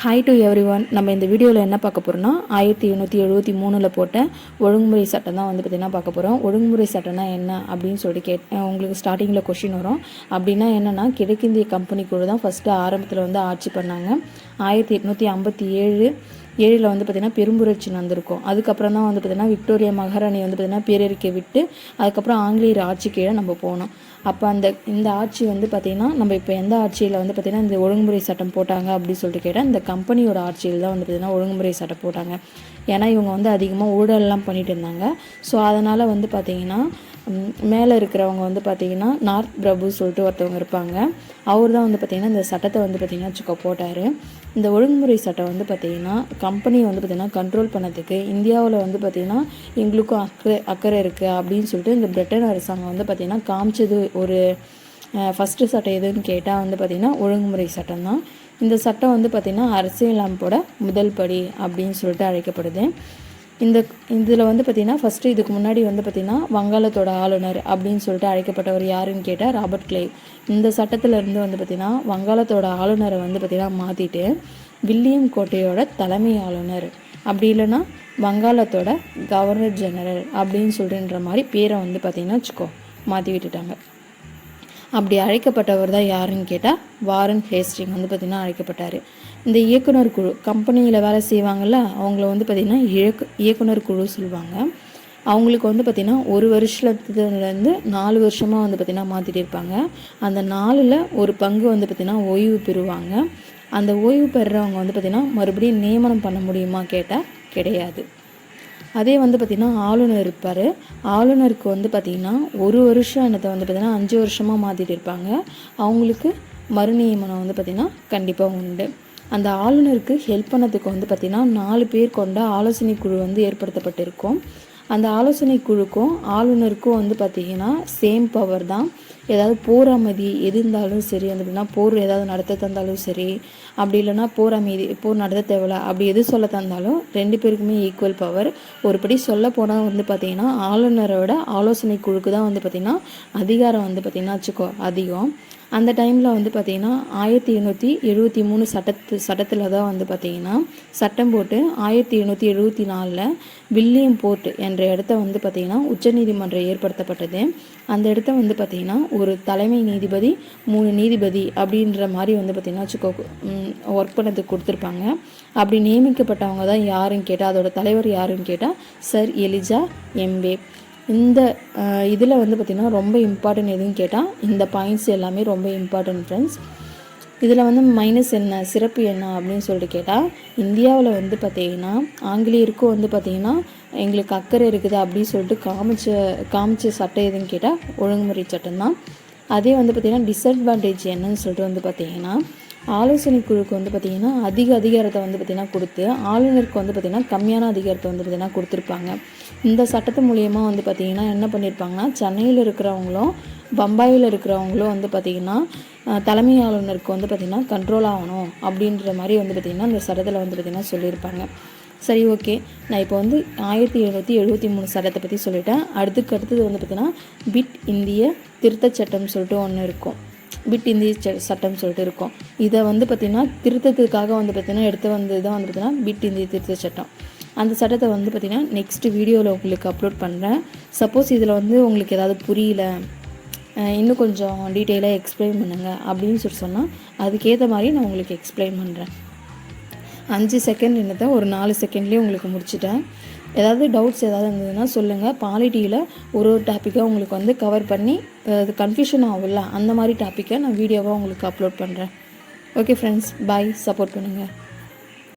Hi to every one நம்ம இந்த வீடியோவில் என்ன பார்க்க போகிறோம்னா ஆயிரத்தி எண்ணூற்றி எழுபத்தி மூணில் போட்ட ஒழுங்குமுறை சட்டம் தான் வந்து பார்த்திங்கன்னா பார்க்க போகிறோம் ஒழுங்குமுறை சட்டம்னா என்ன அப்படின்னு சொல்லி கேட் உங்களுக்கு ஸ்டார்டிங்கில் கொஷின் வரும். அப்படின்னா என்னென்னா கிழக்கிந்திய கம்பெனி குழு தான் ஃபஸ்ட்டு ஆரம்பத்தில் வந்து ஆட்சி பண்ணாங்க. ஆயிரத்தி எட்நூற்றி ஐம்பத்தி ஏழு ஏழில் வந்து பார்த்திங்கன்னா பெரும்புரட்சி நடந்திருக்கும் அதுக்கப்புறம் தான் வந்து பார்த்திங்கன்னா விக்டோரியா மகாராணி வந்து பார்த்திங்கன்னா பேரறிக்கை விட்டு அதுக்கப்புறம் ஆங்கிலேயர் ஆட்சி கீழே நம்ம போனோம். அப்போ அந்த இந்த ஆட்சி வந்து பார்த்திங்கன்னா நம்ம இப்போ எந்த ஆட்சியில் வந்து பார்த்திங்கன்னா இந்த ஒழுங்குமுறை சட்டம் போட்டாங்க அப்படின்னு சொல்லிட்டு கேட்டால் இந்த கம்பெனியோட ஆட்சியில் தான் வந்து பார்த்திங்கன்னா ஒழுங்குமுறை சட்டம் போட்டாங்க. ஏன்னா இவங்க வந்து அதிகமாக ஊழல்லாம் பண்ணிட்டு இருந்தாங்க. ஸோ அதனால் வந்து பார்த்திங்கன்னா மேலே இருக்கிறவங்க வந்து பார்த்திங்கன்னா நார்த் பிரபு சொல்லிட்டு ஒருத்தவங்க இருப்பாங்க. அவர் தான் வந்து பார்த்திங்கன்னா இந்த சட்டத்தை வந்து பார்த்திங்கன்னா வச்சுக்கோ போட்டார். இந்த ஒழுங்குமுறை சட்டம் வந்து பார்த்திங்கன்னா கம்பெனியை வந்து பார்த்திங்கன்னா கண்ட்ரோல் பண்ணதுக்கு இந்தியாவில் வந்து பார்த்திங்கன்னா எங்களுக்கும் அக்கறை அக்கறை இருக்குது அப்படின்னு சொல்லிட்டு இந்த பிரிட்டன் அரசாங்கம் வந்து பார்த்திங்கன்னா காமிச்சது ஒரு ஃபஸ்ட்டு சட்டம் எதுன்னு கேட்டால் வந்து பார்த்திங்கன்னா ஒழுங்குமுறை சட்டம் தான் இந்த சட்டம் வந்து பார்த்திங்கன்னா அரசியல் அமைப்போட முதல் படி அப்படின்னு சொல்லிட்டு அழைக்கப்படுது. இந்த இதில் வந்து பார்த்திங்கன்னா ஃபஸ்ட்டு இதுக்கு முன்னாடி வந்து பார்த்திங்கன்னா வங்காளத்தோட ஆளுநர் அப்படின்னு சொல்லிட்டு அழைக்கப்பட்டவர் யாருன்னு கேட்டால் ராபர்ட் கிளே. இந்த சட்டத்தில் இருந்து வந்து பார்த்திங்கன்னா வங்காளத்தோட ஆளுநரை வந்து பார்த்திங்கன்னா மாற்றிட்டு வில்லியம் கோட்டையோட தலைமை ஆளுநர். அப்படி இல்லைன்னா வங்காளத்தோட கவர்னர் ஜெனரல் அப்படின்னு சொல்லின்ற மாதிரி பேரை வந்து பார்த்திங்கன்னா வச்சுக்கோ மாற்றி விட்டுட்டாங்க. அப்படி அழைக்கப்பட்டவர் தான் யாருன்னு கேட்டால் வாரன் ஹேஸ்டிங் வந்து பார்த்திங்கன்னா அழைக்கப்பட்டார். இந்த இயக்குனர் குழு கம்பெனியில் வேலை செய்வாங்கள்ல அவங்கள வந்து பார்த்திங்கன்னா இயக்கு இயக்குனர் குழு சொல்லுவாங்க. அவங்களுக்கு வந்து பார்த்திங்கன்னா ஒரு வருஷத்துலேருந்து நாலு வருஷமாக வந்து பார்த்திங்கன்னா மாற்றிட்டு இருப்பாங்க. அந்த நாலில் ஒரு பங்கு வந்து பார்த்திங்கன்னா ஓய்வு பெறுவாங்க. அந்த ஓய்வு பெறுறவங்க வந்து பார்த்திங்கன்னா மறுபடியும் நியமனம் பண்ண முடியுமா கேட்டால் கிடையாது. அதே வந்து பார்த்திங்கன்னா ஆளுநர் இருப்பார். ஆளுநருக்கு வந்து பார்த்திங்கன்னா ஒரு வருஷம் என்னத்தை வந்து பார்த்திங்கன்னா அஞ்சு வருஷமாக மாற்றிட்டு இருப்பாங்க. அவங்களுக்கு மறுநியமனம் வந்து பார்த்திங்கன்னா கண்டிப்பாக உண்டு. அந்த ஆளுநருக்கு ஹெல்ப் பண்ணதுக்கு வந்து பார்த்திங்கன்னா நாலு பேர் கொண்ட ஆலோசனை குழு வந்து ஏற்படுத்தப்பட்டிருக்கும். அந்த ஆலோசனை குழுக்கும் ஆளுநருக்கும் வந்து பார்த்திங்கன்னா சேம் பவர் தான். ஏதாவது போர் அமைதி எது இருந்தாலும் சரி வந்து பார்த்திங்கன்னா போர் ஏதாவது நடத்த தந்தாலும் சரி அப்படி இல்லைன்னா போர் அமைதி போர் நடத்த தேவையில்ல அப்படி எது சொல்ல தந்தாலும் ரெண்டு பேருக்குமே ஈக்குவல் பவர் ஒருபடி சொல்ல போனால் வந்து பார்த்திங்கன்னா ஆளுநரோட ஆலோசனை குழுக்கு தான் வந்து பார்த்திங்கன்னா அதிகாரம் வந்து பார்த்திங்கன்னா வச்சுக்கோ அதிகம். அந்த டைமில் வந்து பார்த்திங்கன்னா ஆயிரத்தி எண்ணூற்றி எழுபத்தி மூணு சட்டத்து சட்டத்தில் தான் வந்து பார்த்திங்கன்னா சட்டம் போட்டு ஆயிரத்தி எண்ணூற்றி எழுபத்தி நாலில் வில்லியம் போர்ட் என்ற இடத்த வந்து பார்த்திங்கன்னா உச்சநீதிமன்றம் ஏற்படுத்தப்பட்டது. அந்த இடத்த வந்து பார்த்திங்கன்னா ஒரு தலைமை நீதிபதி மூணு நீதிபதி அப்படின்ற மாதிரி வந்து பார்த்திங்கன்னா வச்சுக்கோ ஒர்க் பண்ணதுக்கு கொடுத்துருப்பாங்க. அப்படி நியமிக்கப்பட்டவங்க தான் யாருன்னு கேட்டால் அதோட தலைவர் யாருன்னு கேட்டால் சர் எலிஜா எம்பே. இந்த இதில் வந்து பார்த்திங்கன்னா ரொம்ப இம்பார்ட்டன்ட் எதுன்னு கேட்டால் இந்த பாயிண்ட்ஸ் எல்லாமே ரொம்ப இம்பார்ட்டன்ட் ஃப்ரெண்ட்ஸ் இதில் வந்து மைனஸ் என்ன சிறப்பு என்ன அப்படின்னு சொல்லிட்டு கேட்டால் இந்தியாவில் வந்து பார்த்திங்கன்னா ஆங்கிலேயருக்கும் வந்து பார்த்திங்கன்னா எங்களுக்கு அக்கறை இருக்குது அப்படின்னு சொல்லிட்டு காமிச்ச காமிச்ச சட்டம் எதுன்னு கேட்டால் ஒழுங்குமுறை சட்டம் தான் அதே வந்து பார்த்திங்கன்னா டிஸ்அட்வான்டேஜ் என்னன்னு சொல்லிட்டு வந்து பார்த்திங்கன்னா ஆலோசனை குழுக்கு வந்து பார்த்திங்கன்னா அதிக அதிகாரத்தை வந்து பார்த்திங்கன்னா கொடுத்து ஆளுநருக்கு வந்து பார்த்திங்கன்னா கம்மியான அதிகாரத்தை வந்து பார்த்திங்கன்னா கொடுத்துருப்பாங்க. இந்த சட்டத்து மூலியமாக வந்து பார்த்திங்கன்னா என்ன பண்ணியிருப்பாங்கன்னா சென்னையில் இருக்கிறவங்களும் பம்பாயில் இருக்கிறவங்களும் வந்து பார்த்திங்கன்னா தலைமை ஆளுநருக்கு வந்து பார்த்திங்கன்னா கண்ட்ரோல் ஆகணும் அப்படின்ற மாதிரி வந்து பார்த்திங்கன்னா இந்த சட்டத்தில் வந்து பார்த்திங்கன்னா சொல்லியிருப்பாங்க. சரி ஓகே. நான் இப்போ வந்து ஆயிரத்தி எழுநூற்றி எழுபத்தி மூணு சட்டத்தை பற்றி சொல்லிட்டேன். அடுத்துக்கு அடுத்தது வந்து பார்த்திங்கன்னா பிட் இந்திய திருத்தச் சட்டம்னு சொல்லிட்டு ஒன்று இருக்கும். பிட் இந்தி ச சொல்லிட்டு இருக்கும். இதை வந்து பார்த்திங்கன்னா திருத்தத்துக்காக வந்து பார்த்திங்கன்னா எடுத்து வந்தது தான் வந்து பார்த்திங்கன்னா பிட் இந்திய திருத்த சட்டம். அந்த சட்டத்தை வந்து பார்த்திங்கன்னா நெக்ஸ்ட் வீடியோவில் உங்களுக்கு அப்லோட் பண்ணுறேன் சப்போஸ் இதில் வந்து உங்களுக்கு ஏதாவது புரியல இன்னும் கொஞ்சம் டீட்டெயிலாக எக்ஸ்பிளைன் பண்ணுங்கள் அப்படின்னு சொல்லி சொன்னால் அதுக்கேற்ற மாதிரி நான் உங்களுக்கு எக்ஸ்பிளைன் பண்ணுறேன் அஞ்சு செகண்ட் என்னத்தை ஒரு நாலு செகண்ட்லேயே உங்களுக்கு முடிச்சிட்டேன். ஏதாவது டவுட்ஸ் ஏதாவது இருந்ததுன்னா சொல்லுங்கள் பாலிட்டியில் ஒரு ஒரு டாப்பிக்காக உங்களுக்கு வந்து கவர் பண்ணி அது கன்ஃபியூஷன் ஆகும்ல அந்த மாதிரி டாப்பிக்கை நான் வீடியோவாக உங்களுக்கு அப்லோட் பண்ணுறேன் ஓகே ஃப்ரெண்ட்ஸ் பாய் சப்போர்ட் பண்ணுங்கள்